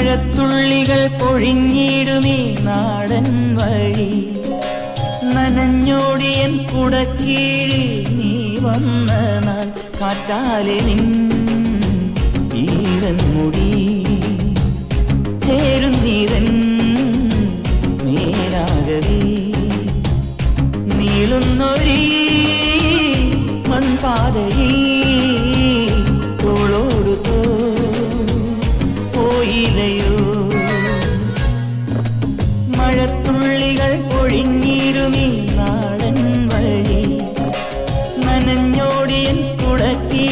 മഴത്തുള്ളികൾ പൊഴിഞ്ഞിടുമേ നാടൻ വഴി. നനഞ്ഞോടിയൻ കുടക്കീഴിൽ നീ വന്ന നാൾ കാറ്റാലെ നിൻ ഈരൻ മുടി. ചേരുന്നീരൻ മേലാകവേ. നീളുന്നൊരീ മൺപാതയിൽ കരയൂ മഴത്തുള്ളികൾ പൊഴിഞ്ഞിരുമീ നാടൻ വഴി. നനഞ്ഞോടിയൻ കുളക്കീ